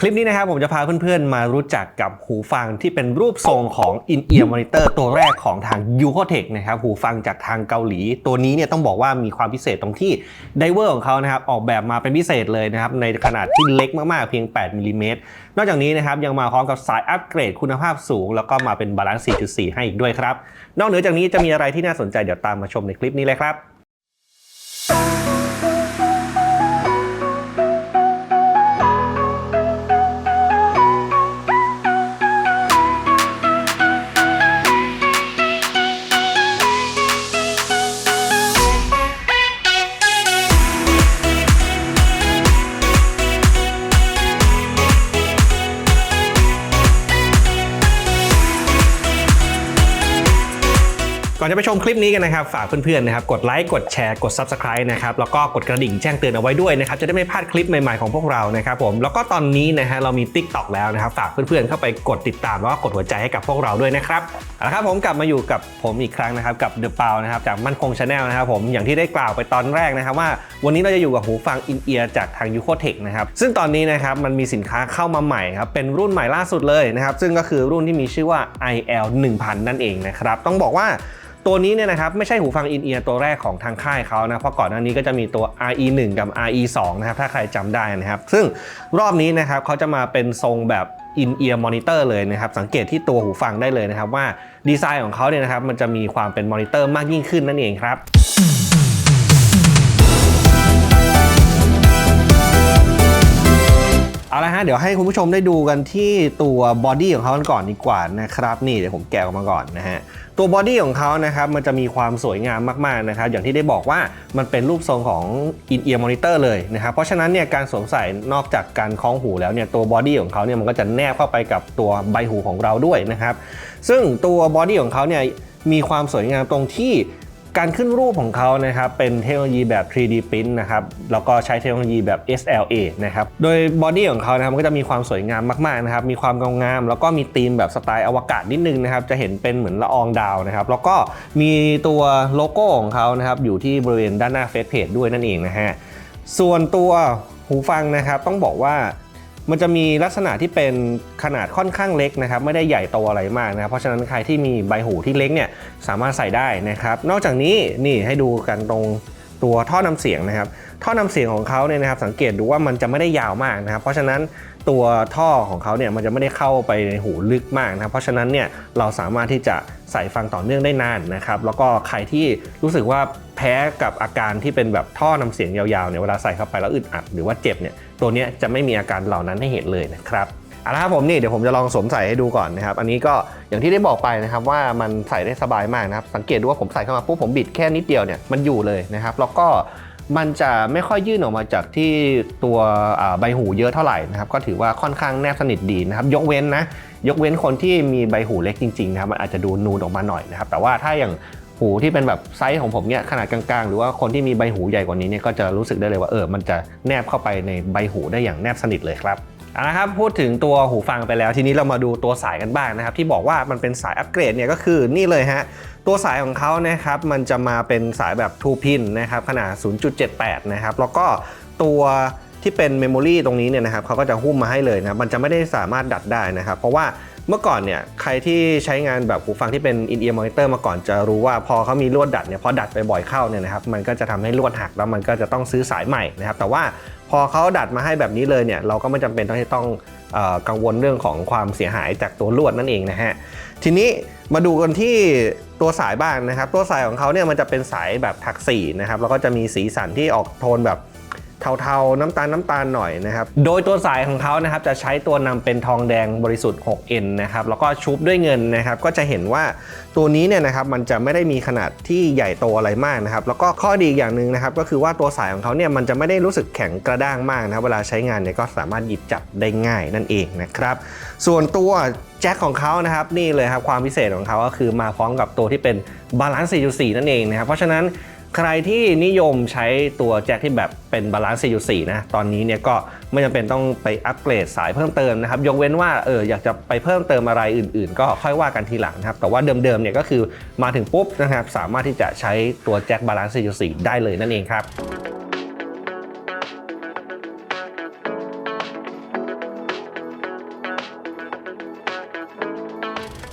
คลิปนี้นะครับผมจะพาเพื่อนๆ มารู้จักกับหูฟังที่เป็นรูปทรงของ In-Ear Monitor ตัวแรกของทาง u c o t e c h นะครับหูฟังจากทางเกาหลี ตัวนี้เนี่ยต้องบอกว่ามีความพิเศษตรงที่ไดเวอร์ของเขานะครับออกแบบมาเป็นพิเศษเลยนะครับในขนาดที่เล็กมากๆ เพียง 8มิลลิเมตรนอกจากนี้นะครับยังมาพร้อมกับสายอัปเกรดคุณภาพสูง แล้วก็มาเป็นบาลานซ์ 4.4 ให้อีกด้วยครับ นอกเหนือจากนี้จะมีอะไรที่น่าสนใจเดี๋ยวตามมาชมในคลิปนี้เลยครับ อนจะไปชมคลิปนี้กันนะครับ ฝากเพื่อนๆนะครับ กดไลค์ กดแชร์ กด Subscribe นะครับ แล้วก็กดกระดิ่งแจ้งเตือนเอาไว้ด้วยนะครับ จะได้ไม่พลาดคลิปใหม่ๆของพวกเรานะครับผม แล้วก็ตอนนี้นะฮะเรามี Tik t o อกแล้วนะครับ ฝากเพื่อนๆเข้าไปกดติดตามแล้วก็กดหัวใจให้กับพวกเราด้วยนะครับเอาละครับผมกลับมาอยู่กับผมอีกครั้งนะครับกับเดอะเปานะครับจากมั่นคงชาแนลนะครับผมอย่างที่ได้กล่าวไปตอนแรกนะครับว่า วันนี้เราจะอยู่กับหูฟังอินเอียร์จากทาง u c o t e c h นะครับซึ่งตอนนี้นะครับมันมีสินค้าเข้ามาใหม่ครับเป็นรุ่นใหม่ล่าสุดเลยนะครับซึ่งก็คือรุ่นที่มีชื่อว่า IL 1000 นั่นเองนะครับต้องบอกว่า ตัวนี้เนี่ยนะครับไม่ใช่หูฟังอินเอียร์ตัวแรกของทางค่ายเขานะเพราะก่อนหน้านี้ก็จะมีตัว RE 1กับ RE 2นะครับถ้าใครจำได้นะครับ ซึ่งรอบนี้นะครับเขาจะมาเป็นทรงแบบอินเอียร์มอนิเตอร์เลยนะครับ สังเกตที่ตัวหูฟังได้เลยนะครับว่าดีไซน์ของเขาเนี่ยนะครับมันจะมีความเป็นมอนิเตอร์มากยิ่งขึ้นนั่นเองครับ เอาละฮะเดี๋ยวให้คุณผู้ชมได้ดูกันที่ตัวบอดี้ของเขากันก่อนดีกว่านะครับนี่เดี๋ยวผมแกะออกมาก่อนนะฮะตัวบอดี้ของเขานะครับมันจะมีความสวยงามมากๆนะครับอย่างที่ได้บอกว่ามันเป็นรูปทรงของ in-ear monitor เลยนะครับเพราะฉะนั้นเนี่ยการสวมใส่นอกจากการคล้องหูแล้วเนี่ยตัวบอดี้ของเขาเนี่ยมันก็จะแนบเข้าไปกับตัวใบหูของเราด้วยนะครับซึ่งตัวบอดี้ของเขาเนี่ยมีความสวยงามตรงที่ การขึ้นรูปของเขานะครับเป็นเทคโนโลยีแบบ 3D Print นะครับแล้วก็ใช้เทคโนโลยีแบบ SLA นะครับโดยบอดี้ของเขานะครับก็จะมีความสวยงามมากๆนะครับมีความเงางามแล้วก็มีธีมแบบสไตล์อวกาศนิดนึงนะครับจะเห็นเป็นเหมือนละอองดาวนะครับแล้วก็มีตัวโลโก้ของเขานะครับอยู่ที่บริเวณด้านหน้าเฟซเพจด้วยนั่นเองนะฮะส่วนตัวหูฟังนะครับต้องบอกว่า มันจะมีลักษณะที่เป็นขนาดค่อนข้างเล็กนะครับ ไม่ได้ใหญ่โตอะไรมากนะครับเพราะฉะนั้นใครที่มีใบหูที่เล็กเนี่ยสามารถใส่ได้นะครับ นอกจากนี้นี่ให้ดูกันตรงตัวท่อนำเสียงนะครับ ท่อนำเสียงของเขาเนี่ยนะครับสังเกตดูว่ามันจะไม่ได้ยาวมากนะครับ เพราะฉะนั้นตัวท่อของเขาเนี่ยมันจะไม่ได้เข้าไปในหูลึกมากนะครับ เพราะฉะนั้นเนี่ยเราสามารถที่จะใส่ฟังต่อเนื่องได้นานนะครับ แล้วก็ใครที่รู้สึกว่า แพ้กับอาการที่เป็นแบบท่อนำเสียงยาวๆเนี่ยเวลาใส่เข้าไปแล้วอึดอัดหรือว่าเจ็บเนี่ยตัวนี้จะไม่มีอาการเหล่านั้นให้เห็นเลยนะครับเอาละครับผมนี่เดี๋ยวผมจะลองสวมใส่ให้ดูก่อนนะครับ อันนี้ก็อย่างที่ได้บอกไปนะครับว่ามันใส่ได้สบายมากนะครับ สังเกตดูว่าผมใส่เข้ามาปุ๊บผมบิดแค่นิดเดียวเนี่ยมันอยู่เลยนะครับ แล้วก็มันจะไม่ค่อยยื่นออกมาจากที่ตัวใบหูเยอะเท่าไหร่นะครับ ก็ถือว่าค่อนข้างแนบสนิทดีนะครับ ยกเว้นนะ ยกเว้นคนที่มีใบหูเล็กจริงๆนะครับมันอาจจะดูนูนออกมาหน่อยนะครับ แต่ว่าถ้าอย่าง หูที่เป็นแบบไซส์ของผมเนี่ยขนาดกลางๆ หรือว่าคนที่มีใบหูใหญ่กว่านี้เนี่ยก็จะรู้สึกได้เลยว่าเออมันจะแนบเข้าไปในใบหูได้อย่างแนบสนิทเลยครับเอาละครับพูดถึงตัวหูฟังไปแล้วทีนี้เรามาดูตัวสายกันบ้างนะครับที่บอกว่ามันเป็นสายอัปเกรดเนี่ยก็คือนี่เลยฮะตัวสายของเขานะครับมันจะมาเป็นสายแบบ2 pin นะครับขนาด 0.78 นะครับแล้วก็ตัวที่เป็นเมมโมรีตรงนี้เนี่ยนะครับเขาก็จะหุ้มมาให้เลยนะมันจะไม่ได้สามารถดัดได้นะครับเพราะว่า เมื่อก่อนเนี่ยใครที่ใช้งานแบบหูฟังที่เป็น in-ear monitor มาก่อนจะรู้ว่าพอเขามีลวดดัดเนี่ยพอดัดไปบ่อยเข้าเนี่ยนะครับมันก็จะทำให้ลวดหักแล้วมันก็จะต้องซื้อสายใหม่นะครับแต่ว่าพอเขาดัดมาให้แบบนี้เลยเนี่ยเราก็ไม่จำเป็นต้องที่ต้องกังวลเรื่องของความเสียหายจากตัวลวดนั่นเองนะฮะทีนี้มาดูกันที่ตัวสายบ้างนะครับ ตัวสายของเขาเนี่ยมันจะเป็นสายแบบถักสีนะครับแล้วก็จะมีสีสันที่ออกโทนแบบ เทาๆ น้ำตาลน้ำตาลหน่อยนะครับ โดยตัวสายของเขานะครับจะใช้ตัวนำเป็นทองแดงบริสุทธิ์ 6N นะครับแล้วก็ชุบด้วยเงินนะครับก็จะเห็นว่าตัวนี้เนี่ยนะครับมันจะไม่ได้มีขนาดที่ใหญ่โตอะไรมากนะครับแล้วก็ข้อดีอีกอย่างหนึ่งนะครับก็คือว่าตัวสายของเขาเนี่ยมันจะไม่ได้รู้สึกแข็งกระด้างมากนะครับเวลาใช้งานเนี่ยก็สามารถหยิบจับได้ง่ายนั่นเองนะครับส่วนตัวแจ็คของเขานะครับนี่เลยครับความพิเศษของเขาก็คือมาพร้อมกับตัวที่เป็นบาลานซ์4.4 นั่นเองนะครับเพราะฉะนั้น ใครที่นิยมใช้ตัวแจ็คที่แบบเป็นบาลานซ์4.4นะตอนนี้เนี่ยก็ไม่จำเป็นต้องไปอัปเกรดสายเพิ่มเติมนะครับยกเว้นว่าเอออยากจะไปเพิ่มเติมอะไรอื่นๆ ก็ค่อยว่ากันทีหลังนะครับแต่ว่าเดิมๆเนี่ยก็คือมาถึงปุ๊บนะครับสามารถที่จะใช้ตัวแจ็คบาลานซ์4.4ได้เลยนั่นเองครับ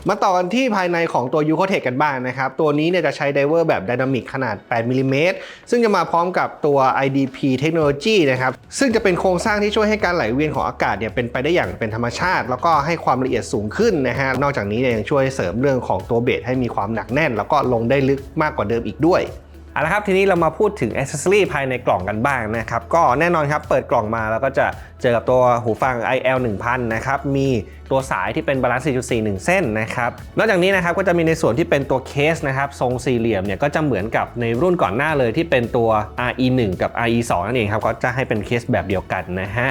มาต่อกันที่ภายในของตัว u c o t e c h กันบ้างนะครับ ตัวนี้เนี่ยจะใช้ไดเวอร์แบบไดนามิกขนาด 8มิลลิเมตรซึ่งจะมาพร้อมกับตัว IDP เทคโนโลยีนะครับ ซึ่งจะเป็นโครงสร้างที่ช่วยให้การไหลเวียนของอากาศเนี่ยเป็นไปได้อย่างเป็นธรรมชาติ แล้วก็ให้ความละเอียดสูงขึ้นนะฮะนอกจากนี้เนี่ยยังช่วยเสริมเรื่องของตัวเบสให้มีความหนักแน่น แล้วก็ลงได้ลึกมากกว่าเดิมอีกด้วย เอาละครับทีนี้เรามาพูดถึงอ c เซ s ซอรีภายในกล่องกันบ้างนะครับ ก็แน่นอนครับเปิดกล่องมาแล้วก็จะเจอกับตัวหูฟัง IL 1000นะครับ มีตัวสายที่เป็นบาลานซ์4.4 1 เส้นนะครับ นอกจากนี้นะครับก็จะมีในส่วนที่เป็นตัวเคสนะครับ ทรงสี่เหลี่ยมเนี่ยก็จะเหมือนกับในรุ่นก่อนหน้าเลยที่เป็นตัว RE 1 กับ RE 2 นั่นเองครับก็จะให้เป็นเคสแบบเดียวกันนะฮะ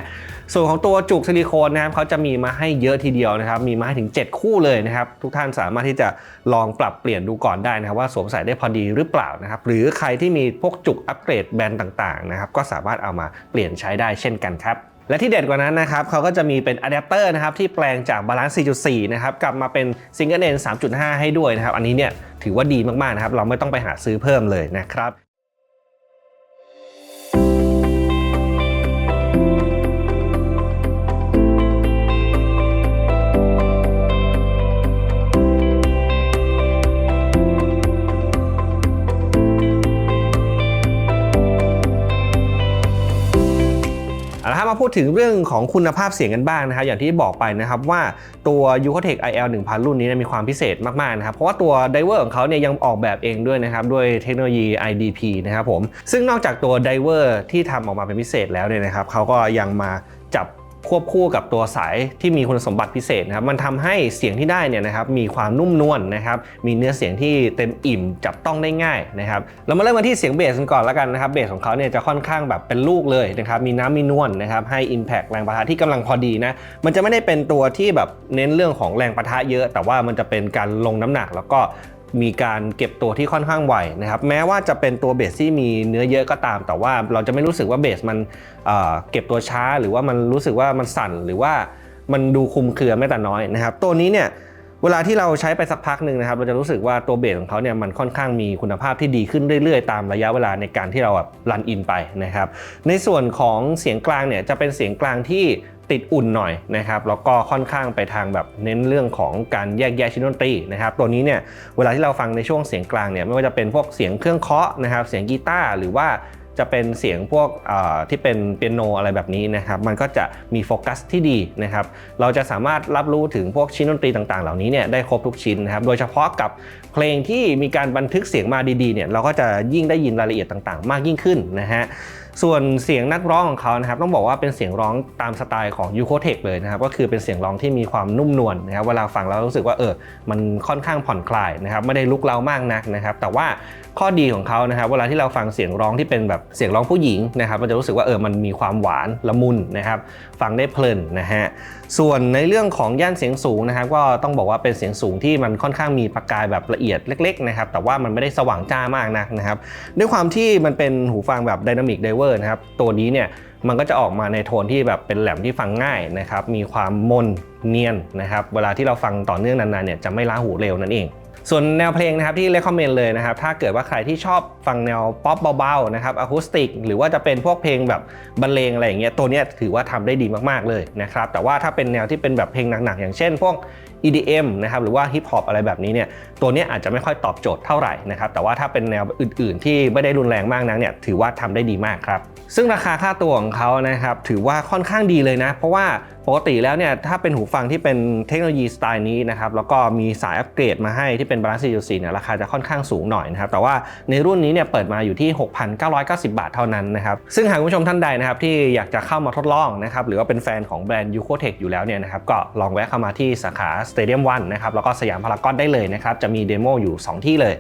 ส่วนของตัวจุกซิลิโคนนะครับเขาจะมีมาให้เยอะทีเดียวนะครับ มีมาให้ถึง 7 คู่เลยนะครับ ทุกท่านสามารถที่จะลองปรับเปลี่ยนดูก่อนได้นะครับ ว่าสวมใส่ได้พอดีหรือเปล่านะครับ หรือใครที่มีพวกจุกอัปเกรดแบรนด์ต่างๆนะครับก็สามารถเอามาเปลี่ยนใช้ได้เช่นกันครับและที่เด็ดกว่านั้นนะครับเขาก็จะมีเป็นอะแดปเตอร์นะครับที่แปลงจากบาลานซ์4.4 นะครับกลับมาเป็นซิงเกิลเ n 3.5 ให้ด้วยนะครับ อันนี้เนี่ยถือว่าดีมากๆนะครับ เราไม่ต้องไปหาซื้อเพิ่มเลยนะครับ พูดถึงเรื่องของคุณภาพเสียงกันบ้างนะครับอย่างที่บอกไปนะครับว่าตัว u c o t e c IL 1000 รุ่นนี้นยมีความพิเศษมากๆนะครับเพราะว่าตัวไดเวอร์ของเขาเนี่ยยังออกแบบเองด้วยนะครับด้วยเทคโนโลยี IDP นะครับผมซึ่งนอกจากตัวไดเวอร์ที่ทำออกมาเป็นพิเศษแล้วเนี่ยนะครับเขาก็ยังมาจับ ควบคู่กับตัวสายที่มีคุณสมบัติพิเศษนะครับมันทำให้เสียงที่ได้เนี่ยนะครับมีความนุ่มนวลนะครับมีเนื้อเสียงที่เต็มอิ่มจับต้องได้ง่ายนะครับเรามาเริ่มกันที่เสียงเบสกันก่อนแล้วกันนะครับเบสของเขาเนี่ยจะค่อนข้างแบบเป็นลูกเลยนะครับมีน้ำมีนวลนนะครับให้ Impact แรงประทะที่กำลังพอดีนะมันจะไม่ได้เป็นตัวที่แบบเน้นเรื่องของแรงประทะเยอะ แต่ว่ามันจะเป็นการลงน้ำหนักแล้วก็ มีการเก็บตัวที่ค่อนข้างไวนะครับแม้ว่าจะเป็นตัวเบสที่มีเนื้อเยอะก็ตาม แต่ว่าเราจะไม่รู้สึกว่าเบสมันเเก็บตัวช้า หรือว่ามันรู้สึกว่ามันสั่นหรือว่ามันดูคุมเครือไม่แต่น้อยนะครับ ตัวนี้เนี่ยเวลาที่เราใช้ไปสักพักหนึ่งนะครับ เราจะรู้สึกว่าตัวเบสของเขาเนี่ยมันค่อนข้างมีคุณภาพที่ดีขึ้นเรื่อยๆ ตามระยะเวลาในการที่เราแบบรันอินไปนะครับ ในส่วนของเสียงกลางเนี่ยจะเป็นเสียงกลางที่ ติดอุ่นหน่อยนะครับแล้วก็ค่อนข้างไปทางแบบเน้นเรื่องของการแยกแยะชิ้นดนตรีนะครับตัวนี้เนี่ยเวลาที่เราฟังในช่วงเสียงกลางเนี่ยไม่ว่าจะเป็นพวกเสียงเครื่องเคาะนะครับเสียงกีตาร์หรือว่า จะเป็นเสียงพวกที่เป็นเปียโนอะไรแบบนี้นะครับ มันก็จะมีโฟกัสที่ดีนะครับ เราจะสามารถรับรู้ถึงพวกชิ้นดนตรีต่างๆ เหล่านี้เนี่ยได้ครบทุกชิ้นนะครับ โดยเฉพาะกับเพลงที่มีการบันทึกเสียงมาดีๆเนี่ยเราก็จะยิ่งได้ยินรายละเอียดต่างๆ มากยิ่งขึ้นนะฮะส่วนเสียงนักร้องของเขานะครับต้องบอกว่าเป็นเสียงร้องตามสไตล์ของ u c o t e c h เลยนะครับก็คือเป็นเสียงร้องที่มีความนุ่มนวลนะครับเวลาฟังแล้วรู้สึกว่าเออมันค่อนข้างผ่อนคลายนะครับไม่ได้ลุกเล้ามากนักนะครับแต่ว่า ข้อดีของเขานะครับเวลาที่เราฟังเสียงร้องที่เป็นแบบเสียงร้องผู้หญิงนะครับมันจะรู้สึกว่าเออมันมีความหวานละมุนนะครับฟังได้เพลินนะฮะส่วนในเรื่องของย่านเสียงสูงนะครับก็ต้องบอกว่าเป็นเสียงสูงที่มันค่อนข้างมีประกายแบบละเอียดเล็กๆนะครับแต่ว่ามันไม่ได้สว่างจ้ามากนักนะครับด้วยความที่มันเป็นหูฟังแบบ Dynamic Diver นะครับตัวนี้เนี่ยมันก็จะออกมาในโทนที่แบบเป็นแหลมที่ฟังง่ายนะครับมีความมนเนียนนะครับเวลาที่เราฟังต่อเนื่องนานๆเนี่ยจะไม่ล้าหูเร็วนั่นเอง ส่วนแนวเพลงนะครับที่ recommend เลยนะครับ ถ้าเกิดว่าใครที่ชอบฟังแนวป๊อปเบาๆนะครับอะคูสติกหรือว่าจะเป็นพวกเพลงแบบบรรเลงอะไรอย่างเงี้ยตัวเนี้ยถือว่าทำได้ดีมากๆเลยนะครับแต่ว่าถ้าเป็นแนวที่เป็นแบบเพลงหนักๆอย่างเช่น พวก EDM นะครับหรือว่าฮิปฮอปอะไรแบบนี้เนี่ยตัวนี้อาจจะไม่ค่อยตอบโจทย์เท่าไหร่นะครับแต่ว่าถ้าเป็นแนวอื่น ๆ ที่ไม่ได้รุนแรงมากนักเนี่ยถือว่าทำได้ดีมากครับซึ่งราคาค่าตัวของเขานะครับถือว่าค่อนข้างดีเลยนะ เพราะว่าปกติแล้วเนี่ยถ้าเป็นหูฟังที่เป็นเทคโนโลยีสไตล์นี้นะครับแล้วก็มีสายอัปเกรดมาให้ที่เป็นบาลานซ์4.4เนี่ยราคาจะค่อนข้างสูงหน่อยนะครับแต่ว่าในรุ่นนี้เนี่ยเปิดมาอยู่ที่ 6,990 บาทเท่านั้นนะครับซึ่งหากคุณผู้ชมท่านใดนะครับที่อยากจะเข้ามาทดลองนะครับหรือว่าเป็นแฟนของแบรนด์ u c o t e c h อยู่แล้วเนี่ยนะครับก็ลองแวะเข้ามาที่สาขา Stadium One นะครับแล้วก็สยามพารากอนได้เลยนะครับจะมีเดโมอยู่ 2 ที่เลย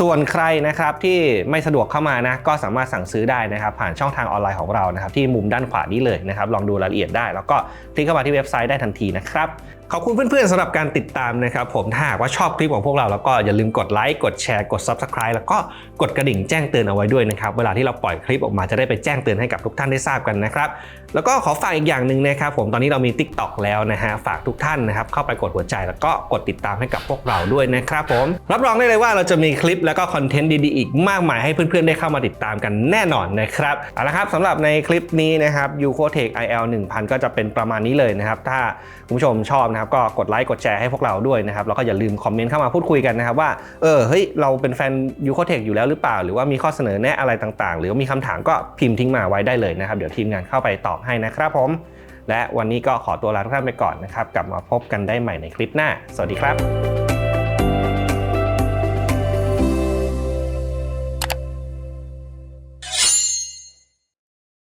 ส่วนใครนะครับที่ไม่สะดวกเข้ามานะก็สามารถสั่งซื้อได้นะครับผ่านช่องทางออนไลน์ของเรานะครับที่มุมด้านขวานี้เลยนะครับลองดูรายละเอียดได้ แล้วก็คลิกเข้ามาที่เว็บไซต์ได้ทันทีนะครับขอบคุณเพื่อนๆสำหรับการติดตามนะครับผมถ้าหากว่าชอบคลิปของพวกเราแล้วก็อย่าลืมกดไลค์กดแชร์กด Subscribe แล้วก็กดกระดิ่งแจ้งเตือนเอาไว้ด้วยนะครับเวลาที่เราปล่อยคลิปออกมาจะได้ไปแจ้งเตือนให้กับทุกท่านได้ทราบกันนะครับ แล้วก็ขอฝากอีกอย่างหนึ่งนะครับผมตอนนี้เรามี Tik t o อกแล้วนะฮะฝากทุกท่านนะครับเข้าไปกดหัวใจแล้วก็กดติดตามให้กับพวกเราด้วยนะครับผมรับรองได้เลยว่าเราจะมีคลิปแล้วก็คอนเทนต์ดีๆอีกมากมายให้เพื่อนๆได้เข้ามาติดตามกันแน่นอนนะครับเอาละครับสำหรับในคลิปนี้นะครับยูโคเทค IL 1000 ก็จะเป็นประมาณนี้เลยนะครับถ้าคุณผู้ชมชอบนะครับก็กดไลค์กดแชร์ให้พวกเราด้วยนะครับแล้วก็อย่าลืมคอมเมนต์เข้ามาพูดคุยกันนะครับว่าเออเฮ้ยเราเป็นแฟนยูโคเทคอยู่แล้วหรือเปล่า หรือว่ามีข้อเสนอแนะอะไรต่างๆ หรือมีคำถามก็พิมพ์ทิ้งมาไว้ได้เลยนะครับเดี๋ยวทีมงานเข้าไปตอบให้นะครับผม และวันนี้ก็ขอตัวลาทุกท่านไปก่อนนะครับ กลับมาพบกันได้ใหม่ในคลิปหน้า สวัสดีครับ